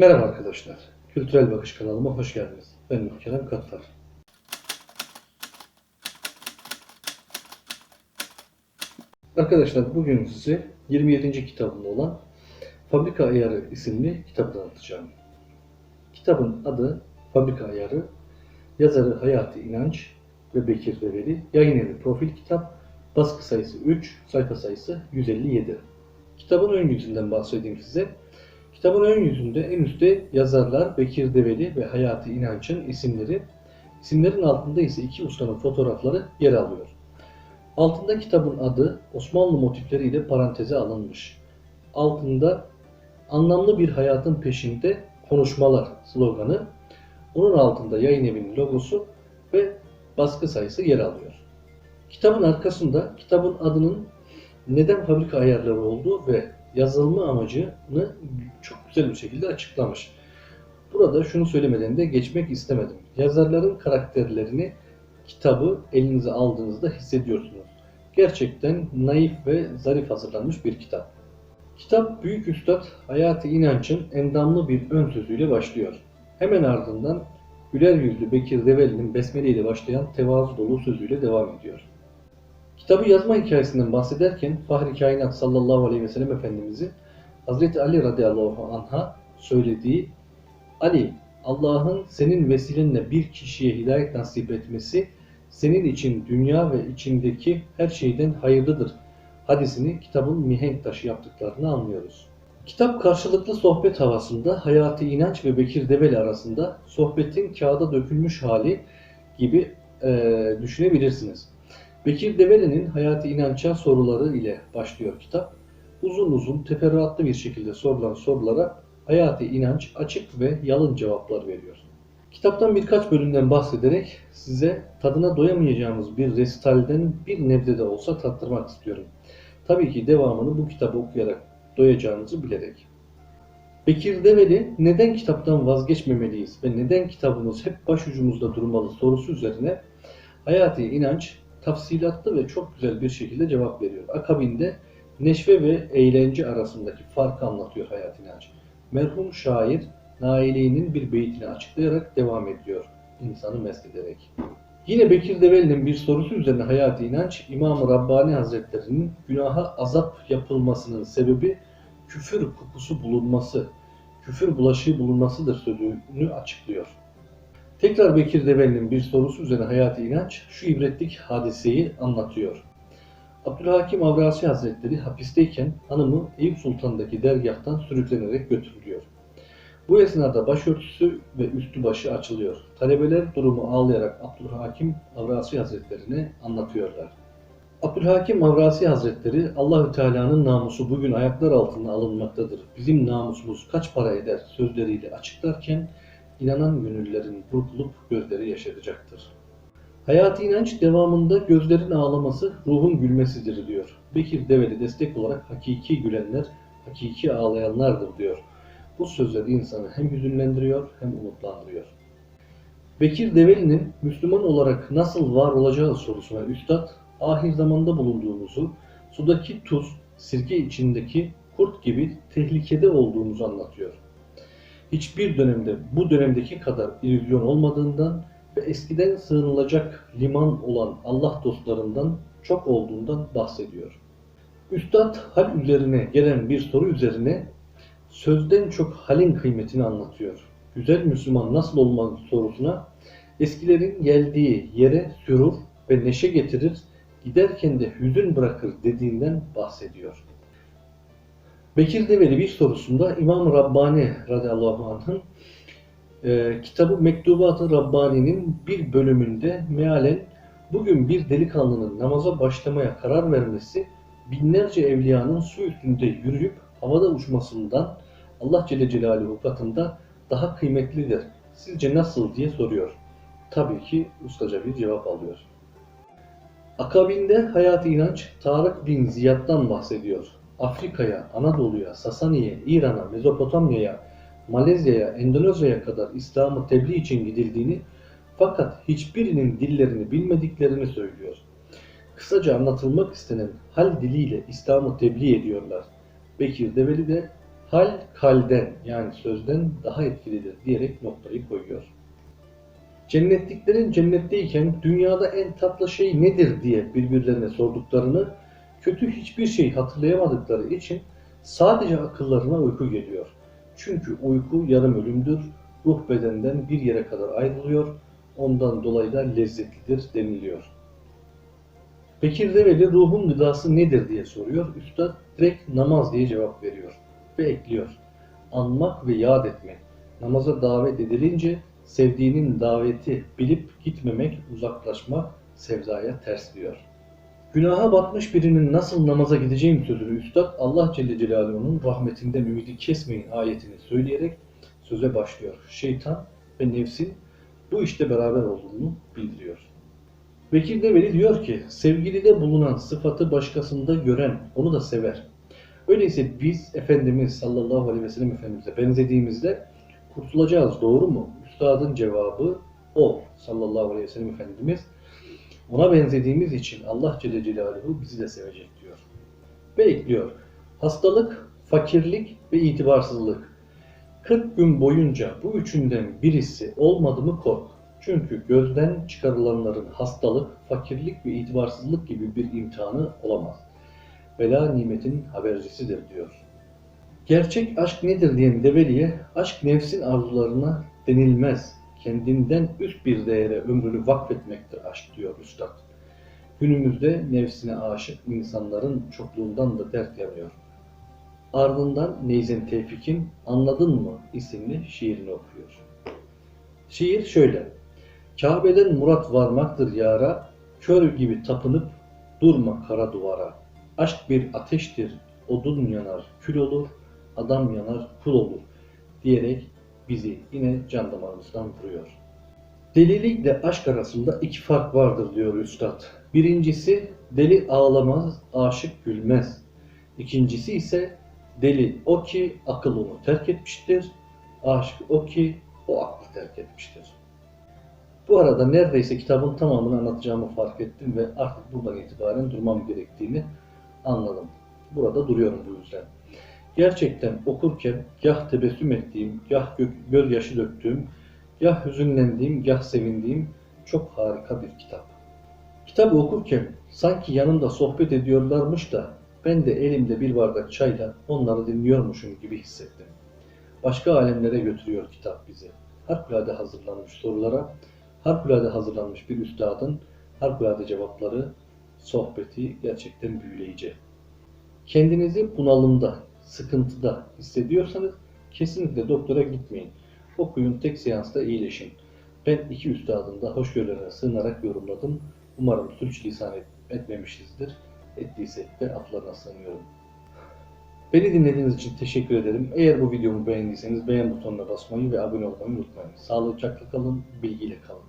Merhaba arkadaşlar. Kültürel Bakış kanalıma hoş geldiniz. Ben Nur Kerem Kattar. Arkadaşlar bugün size 27. kitabım olan Fabrika Ayarı isimli kitabı tanıtacağım. Kitabın adı Fabrika Ayarı, yazarı Hayati İnanç ve Bekir Develi, yayın evi profil kitap, baskı sayısı 3, sayfa sayısı 157. Kitabın ön yüzünden bahsedeyim size. Kitabın ön yüzünde en üstte yazarlar Bekir Develi ve Hayati İnanç'ın isimleri, isimlerin altında ise iki ustanın fotoğrafları yer alıyor. Altında kitabın adı Osmanlı motifleriyle paranteze alınmış. Altında anlamlı bir hayatın peşinde konuşmalar sloganı, onun altında yayın evinin logosu ve baskı sayısı yer alıyor. Kitabın arkasında kitabın adının neden fabrika ayarları olduğu ve yazılma amacını çok güzel bir şekilde açıklamış. Burada şunu söylemeden de geçmek istemedim. Yazarların karakterlerini kitabı elinize aldığınızda hissediyorsunuz. Gerçekten naif ve zarif hazırlanmış bir kitap. Kitap Büyük Üstad Hayati İnanç'ın endamlı bir ön sözüyle başlıyor. Hemen ardından güler yüzlü Bekir Develi'nin besmele başlayan tevazu dolu sözüyle devam ediyor. Kitabı yazma hikayesinden bahsederken Fahri Kainat sallallahu aleyhi ve sellem Efendimizin Hazreti Ali radıyallahu anh'a söylediği Ali Allah'ın senin vesilenle bir kişiye hidayet nasip etmesi senin için dünya ve içindeki her şeyden hayırlıdır hadisini kitabın mihenk taşı yaptıklarını anlıyoruz. Kitap karşılıklı sohbet havasında Hayati İnanç ve Bekir Develi arasında sohbetin kağıda dökülmüş hali gibi e, düşünebilirsiniz. Bekir Develi'nin Hayati İnanç'a soruları ile başlıyor kitap. Uzun uzun teferruatlı bir şekilde sorulan sorulara Hayati İnanç açık ve yalın cevaplar veriyor. Kitaptan birkaç bölümden bahsederek size tadına doyamayacağımız bir resitalden bir nebze de olsa tattırmak istiyorum. Tabii ki devamını bu kitabı okuyarak doyacağınızı bilerek. Bekir Develi neden kitaptan vazgeçmemeliyiz ve neden kitabımız hep başucumuzda durmalı sorusu üzerine Hayati İnanç tafsilatlı ve çok güzel bir şekilde cevap veriyor. Akabinde neşve ve eğlence arasındaki farkı anlatıyor Hayati İnanç. Merhum şair Naili'nin bir beytini açıklayarak devam ediyor insanı mest ederek. Yine Bekir Develi'nin bir sorusu üzerine Hayati İnanç, İmam-ı Rabbani Hazretleri'nin günaha azap yapılmasının sebebi küfür kokusu bulunması, küfür bulaşığı bulunmasıdır sözünü açıklıyor. Tekrar Bekir Develi'nin bir sorusu üzerine Hayati İnanç şu ibretlik hadiseyi anlatıyor. Abdülhakim Avrasi Hazretleri hapisteyken hanımı Eyüp Sultan'daki dergahtan sürüklenerek götürülüyor. Bu esnada başörtüsü ve üstü başı açılıyor. Talebeler durumu ağlayarak Abdülhakim Avrasi Hazretlerine anlatıyorlar. Abdülhakim Avrasi Hazretleri Allahü Teala'nın namusu bugün ayaklar altına alınmaktadır. Bizim namusumuz kaç para eder sözleriyle açıklarken inanan gönüllerin burkulup gözleri yaşaracaktır. Hayati inanç devamında gözlerin ağlaması ruhun gülmesidir diyor. Bekir Develi destek olarak hakiki gülenler, hakiki ağlayanlardır diyor. Bu sözler insanı hem hüzünlendiriyor hem umutlandırıyor. Bekir Develi'nin Müslüman olarak nasıl var olacağı sorusuna Üstad, ahir zamanda bulunduğumuzu, sudaki tuz, sirke içindeki kurt gibi tehlikede olduğumuzu anlatıyor. Hiçbir dönemde bu dönemdeki kadar illüzyon olmadığından ve eskiden sığınılacak liman olan Allah dostlarından çok olduğundan bahsediyor. Üstad hal üzerine gelen bir soru üzerine sözden çok halin kıymetini anlatıyor. Güzel Müslüman nasıl olmalı sorusuna eskilerin geldiği yere sürur ve neşe getirir, giderken de hüzün bırakır dediğinden bahsediyor. Bekir Develi bir sorusunda İmam Rabbani radıyallahu anh'ın e, kitabı Mektubat-ı Rabbani'nin bir bölümünde mealen bugün bir delikanlının namaza başlamaya karar vermesi binlerce evliyanın su üstünde yürüyüp havada uçmasından Allah Celle Celaluhu katında daha kıymetlidir. Sizce nasıl diye soruyor. Tabii ki ustaca bir cevap alıyor. Akabinde Hayat İnanç Tarık bin Ziyad'dan bahsediyor. Afrika'ya, Anadolu'ya, Sasani'ye, İran'a, Mezopotamya'ya, Malezya'ya, Endonezya'ya kadar İslam'ı tebliğ için gidildiğini fakat hiçbirinin dillerini bilmediklerini söylüyor. Kısaca anlatılmak istenen hal diliyle İslam'ı tebliğ ediyorlar. Bekir Develi de Hal kalden yani sözden daha etkilidir diyerek noktayı koyuyor. Cennetliklerin cennetteyken dünyada en tatlı şey nedir diye birbirlerine sorduklarını, kötü hiçbir şey hatırlayamadıkları için sadece akıllarına uyku geliyor. Çünkü uyku yarım ölümdür, ruh bedenden bir yere kadar ayrılıyor, ondan dolayı da lezzetlidir deniliyor. Bekir Develi ruhun gıdası nedir diye soruyor. Üstad direkt namaz diye cevap veriyor ve ekliyor. Anmak ve yad etmek. Namaza davet edilince sevdiğinin daveti bilip gitmemek, uzaklaşmak sevdaya ters diyor. Günaha batmış birinin nasıl namaza gideceğim sözünü Üstad Allah Celle Celaluhu'nun rahmetinden ümidi kesmeyin ayetini söyleyerek söze başlıyor. Şeytan ve nefsin bu işte beraber olduğunu bildiriyor. Bekir Develi diyor ki, sevgilide bulunan sıfatı başkasında gören onu da sever. Öyleyse biz Efendimiz sallallahu aleyhi ve sellem Efendimiz'e benzediğimizde kurtulacağız doğru mu? Üstadın cevabı o sallallahu aleyhi ve sellem Efendimiz. Ona benzediğimiz için Allah Celle Celaluhu bizi de sevecek diyor. Ve ekliyor. Hastalık, fakirlik ve itibarsızlık. 40 gün boyunca bu üçünden birisi olmadı mı kork. Çünkü gözden çıkarılanların hastalık, fakirlik ve itibarsızlık gibi bir imtihanı olamaz. Bela nimetin habercisidir diyor. Gerçek aşk nedir diyen Develi'ye, aşk nefsin arzularına denilmez. Kendinden üst bir değere ömrünü vakfetmektir aşk diyor Üstad. Günümüzde nefsine aşık insanların çokluğundan da dert yanıyor. Ardından Neyzen Tevfik'in Anladın mı isimli şiirini okuyor. Şiir şöyle. Kabe'den murat varmaktır yara, kör gibi tapınıp durma kara duvara. Aşk bir ateştir, odun yanar, kül olur, adam yanar, kul olur diyerek bizi yine can damarımızdan vuruyor. Delilikle aşk arasında iki fark vardır diyor Üstad. Birincisi deli ağlamaz, aşık gülmez. İkincisi ise deli o ki akıl onu terk etmiştir, aşık o ki o aklı terk etmiştir. Bu arada neredeyse kitabın tamamını anlatacağımı fark ettim ve artık buradan itibaren durmam gerektiğini anladım. Burada duruyorum bu yüzden. Gerçekten okurken gah tebessüm ettiğim, gah gö- gözyaşı döktüğüm, gah hüzünlendiğim, gah sevindiğim çok harika bir kitap. Kitabı okurken sanki yanımda sohbet ediyorlarmış da ben de elimde bir bardak çayla onları dinliyormuşum gibi hissettim. Başka alemlere götürüyor kitap bizi. Harikulade hazırlanmış sorulara, harikulade hazırlanmış bir üstadın harikulade cevapları, sohbeti gerçekten büyüleyici. Kendinizi bunalımda, sıkıntıda hissediyorsanız kesinlikle doktora gitmeyin. Okuyun tek seansta iyileşin. Ben iki üstadın da hoşgörülerine sığınarak yorumladım. Umarım sürçülisan et, etmemişizdir. Ettiysek de aflarına sığınıyorum. Beni dinlediğiniz için teşekkür ederim. Eğer bu videomu beğendiyseniz beğen butonuna basmayı ve abone olmayı unutmayın. Sağlıcakla kalın, bilgiyle kalın.